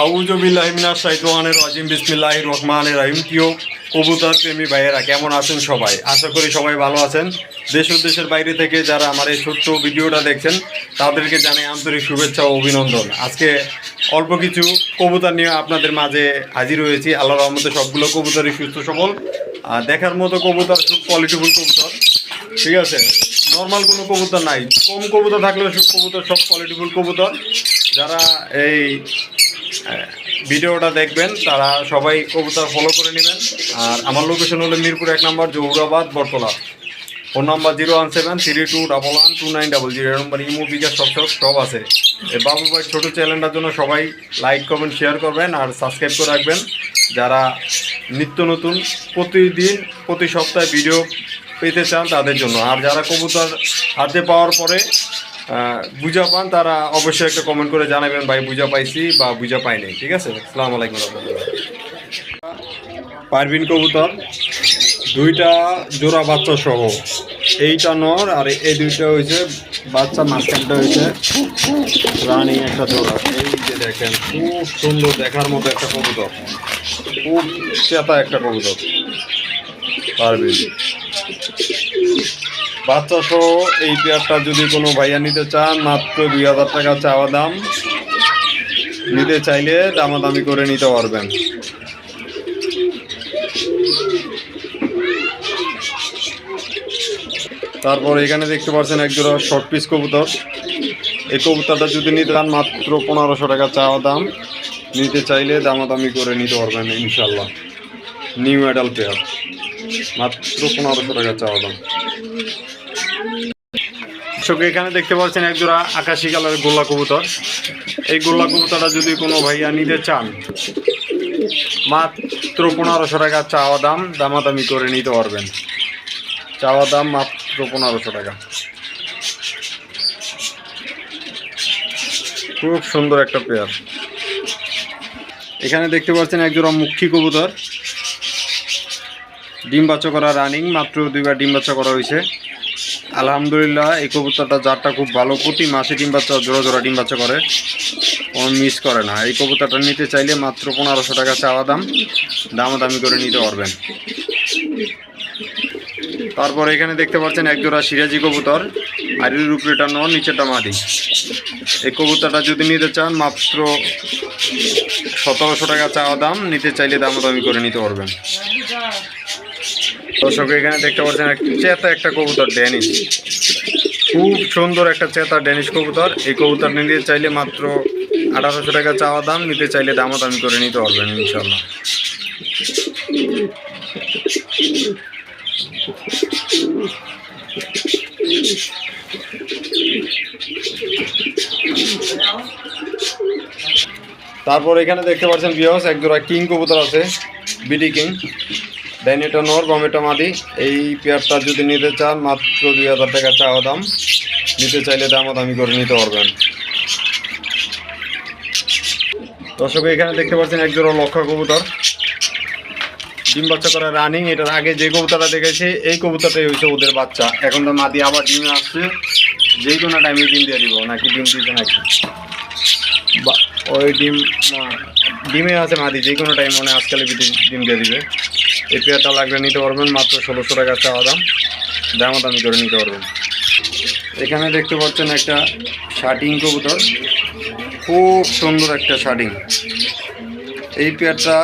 আউজবিল্লাহিমিনা সাইদওয়ানের রাজিম বিসমিল্লাহ রহমানের রহিম। প্রিয় কবুতর প্রেমী ভাইয়েরা, কেমন আছেন সবাই? আশা করি সবাই ভালো আছেন। দেশ ও দেশের বাইরে থেকে যারা আমার এই ছোট্ট ভিডিওটা দেখছেন, তাদেরকে জানাই আন্তরিক শুভেচ্ছা ও অভিনন্দন। আজকে অল্প কিছু কবুতর নিয়ে আপনাদের মাঝে হাজির হয়েছি। আল্লাহ রহমতে সবগুলো কবুতরই সুস্থ সবল। আর দেখার মতো কবুতর, খুব কোয়ালিটিফুল কবুতর। ঠিক আছে? নর্মাল কোনো কবুতর নাই। কম কবুতর থাকলেও কবুতর, সব কোয়ালিটিফুল কবুতর। যারা এই ভিডিওটা দেখবেন, তারা সবাই কবুতর ফলো করে নেবেন। আর আমার লোকেশন হলো মিরপুর এক নম্বর Jourabad Bottola. Phone number zero one seven, three two double one two nine double zero নম্বর ইমো, বিকাশ, সব সব সব আছে। বাবু ভাই ছোটো চ্যানেলটার জন্য সবাই লাইক কমেন্ট শেয়ার করবেন আর সাবস্ক্রাইব করে রাখবেন। যারা নিত্য নতুন, প্রতিদিন, প্রতি সপ্তাহে ভিডিও পেতে চান তাদের জন্য। আর যারা কবুতর হাতে পাওয়ার পরে বুঝা পান, তারা অবশ্যই একটা কমেন্ট করে জানাবেন, ভাই, বুঝা পাইছি বা বুঝা পাইনি ঠিক আছে? আসসালামু আলাইকুম রহমতুল্লাহ। পারবিন কবুতর, দুইটা জোড়া বাচ্চা সহ। এইটা নর আর এই দুইটা হয়েছে বাচ্চা, মাঝখানটা হয়েছে রানিং একটা জোড়া। এই যে দেখেন, খুব সুন্দর দেখার মতো একটা কবুতর। খুব চেতা একটা কবুতর পারবিন বাচ্চা সহ এই পেয়ারটা যদি কোনো ভাইয়া নিতে চান, মাত্র দুই হাজার টাকা চাওয়া দাম। নিতে চাইলে দামাদামি করে নিতে পারবেন। তারপর এখানে দেখতে পাচ্ছেন একজোড়া শর্ট পিস কবুতর। এই কবুতরটা যদি নিতে চান, মাত্র পনেরোশো টাকা চাওয়া দাম। নিতে চাইলে দামাদামি করে নিতে পারবেন ইনশাল্লাহ নিউ অ্যাডাল পেয়ার মাত্র পনেরোশো টাকা চাওয়া দাম। এখানে দেখতে পাচ্ছেন একজোড়া আকাশি কালারের গোল্লা কবুতর। এই গোল্লা কবুতরটা যদি কোনো ভাইয়া নিতে চান, মাত্র পনেরোশো টাকা চাওয়া দাম, দামাদামি করে নিতে পারবেন। চাওয়া দাম মাত্র পনেরোশো টাকা। খুব সুন্দর একটা পেয়ার এখানে দেখতে পাচ্ছেন একজোড়া মুখী কবুতর। ডিম বাচ্চা করা রানিং মাত্র দুইবার ডিম বাচ্চা করা হয়েছে আলহামদুলিল্লাহ, এই কবুতরটা জাতটা খুব ভালো। প্রতি মাসে ডিম বাচ্চা জোড়া জোড়া ডিম বাচ্চা করে। কোনো মিস করে না। এই কবুতরটা নিতে চাইলে মাত্র পনেরোশো টাকা চাওয়া দাম। দামাদামি করে নিতে পারবেন। তারপর এখানে দেখতে পাচ্ছেন একজোড়া সিরাজি কবুতর। আর উপরেটা নন নিচেটা মাদি। এই কবুতরটা যদি নিতে চান, মাত্র সতেরোশো টাকা চাওয়া দাম। নিতে চাইলে দামাদামি করে নিতে পারবেন। দর্শক, এখানে দেখতে পাচ্ছেন চেতা একটা কবুতর ড্যানিশ খুব সুন্দর একটা চেতা ড্যানিশ কবুতর। এই কবুতর নিতে চাইলে মাত্র আঠারোশো টাকা চাওয়া দাম, নিতে চাইলে দামাদামি করে নিতে পারবেন, ইনশাল্লাহ। তারপর এখানে দেখতে পাচ্ছেন বিহস এক কিং কবুতর আছে বিডি কিং ডাইনেটা নর গমেটা মাদি এই পেয়ারটা যদি নিতে চান, মাত্র দুই হাজার টাকা চাওয়া দাম। নিতে চাইলে দামি করে নিতে পারবেন। দর্শক, এখানে দেখতে পাচ্ছেন এক জোড়া লক্ষা কবুতর। ডিম বাচ্চা করা রানিং, এটার আগে যে কবুতরটা দেখেছি, এই কবুতরটাই হয়েছে ওদের বাচ্চা। এখন তো মাদি আবার ডিমে আসছে। যে কোনো টাইমে ডিম দিয়ে দিব, নাকি ডিম দিতে নাকি? বা ওই ডিম ডিমে আছে মাদি যে কোনো টাইম মানে আজকালে ডিম দিয়ে দিবে। এই পেয়ারটা লাগলে নিতে পারবেন, মাত্র ষোলোশো টাকা চাওয়া দাম। দামও দামি করে নিতে পারবেন। এখানে দেখতে পাচ্ছেন একটা শার্টিং কবুতর। খুব সুন্দর একটা শার্টিং এই পেয়ারটা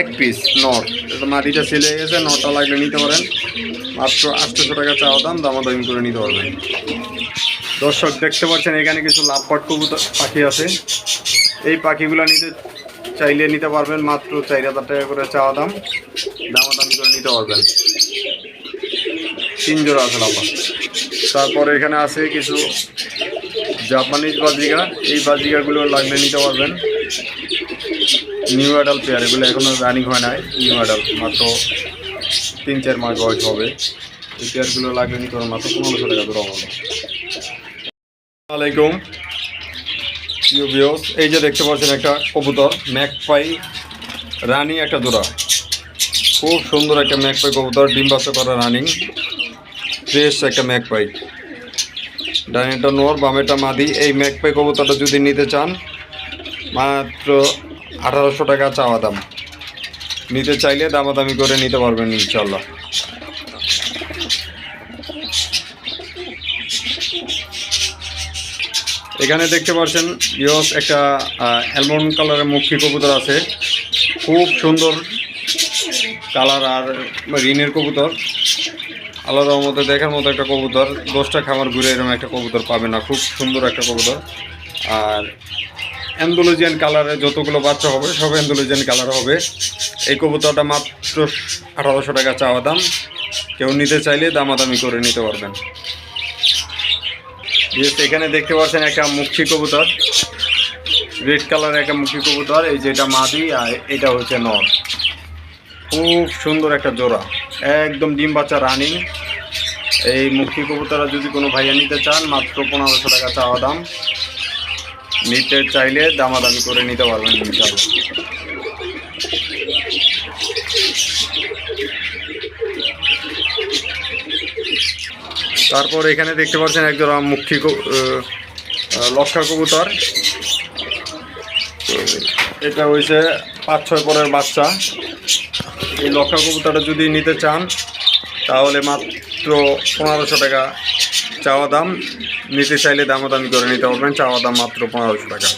এক পিস নট এটা মাটিটা ছেলে গেছে নটটা লাগলে নিতে পারেন। মাত্র আটশোশো টাকা চাওয়া দাম, দামাদামি করে নিতে পারবেন। দর্শক দেখতে পাচ্ছেন, এখানে কিছু লাভপাট কবুতর, পাখি আছে। এই পাখিগুলো নিতে চাইলে নিতে পারবেন, মাত্র চার হাজার টাকা করে চাওয়া দাম। দামাদামি করে নিতে পারবেন। তিন জোড়া আছে লাভপাট তারপরে এখানে আছে কিছু জাপানিজ বাজিকা এই বাজিকাগুলো লাগলে নিতে পারবেন। নিউ অ্যাডাল পেয়ার, এগুলো এখনও রানিং হয় নাই। নিউ অ্যাডাল মাত্র তিন, চার মাস বয়স হবে। এই পেয়ারগুলো লাগলে নিতে পারবেন, মাত্র পনেরোশো টাকা ধরো আমাদের আলাইকুম। বিয়স এই যে দেখতে পাচ্ছেন একটা কবুতর ম্যাকপাই রানি একটা জোড়া খুব সুন্দর একটা ম্যাকপাই কবুতর ডিম বাচ্চা করা রানিং ফ্রেশ একটা ম্যাকপাই ডানেটা নোর বামেটা মাদি। এই ম্যাকপাই কবুতরটা যদি নিতে চান, মাত্র আঠারোশো টাকা চাওয়া দাম। নিতে চাইলে দামাদামি করে নিতে পারবেন ইনশাল্লাহ এখানে দেখতে পাচ্ছেন, ইয়স একটা অ্যালমন্ড কালারের মুখী কবুতর আছে। খুব সুন্দর কালার আর ঋণের কবুতর। আলাদা মতো দেখার মতো একটা কবুতর। দশটা খামার ঘুরে এরকম একটা কবুতর পাবে না। খুব সুন্দর একটা কবুতর। আর অ্যান্ডোলজিয়ান কালারে যতগুলো বাচ্চা হবে, সব অ্যান্ডোলজিয়ান কালার হবে। এই কবুতরটা মাত্র আঠারোশো টাকা চাওয়া দাম। কেউ নিতে চাইলে দামাদামি করে নিতে পারবেন। এখানে দেখতে পাচ্ছেন একটা মুখী কবুতর। রেড কালারের একটা মুখী কবুতর, এই যে এটা মাদি আর এটা হচ্ছে নর। খুব সুন্দর একটা জোড়া। একদম ডিম বাচ্চা রানিং। এই মুখী কবুতরা যদি কোনো ভাইয়া নিতে চান, মাত্র পনেরোশো টাকা চাওয়া দাম। নিতে চাইলে দামাদামি করে নিতে পারবেন ইনশাআল্লাহ। তারপর এখানে দেখতে পাচ্ছেন একজোড়া মুখী লক্ষা কবুতর। এটা হয়েছে পাঁচ ছয় পরের বাচ্চা। এই লক্ষা কবুতরটা যদি নিতে চান, তাহলে মাত্র পনেরোশো টাকা চাওয়া দাম। নিতে চাইলে দামাদামি করে নিতে পারবেন, চাওয়া দাম মাত্র পনেরোশো টাকা।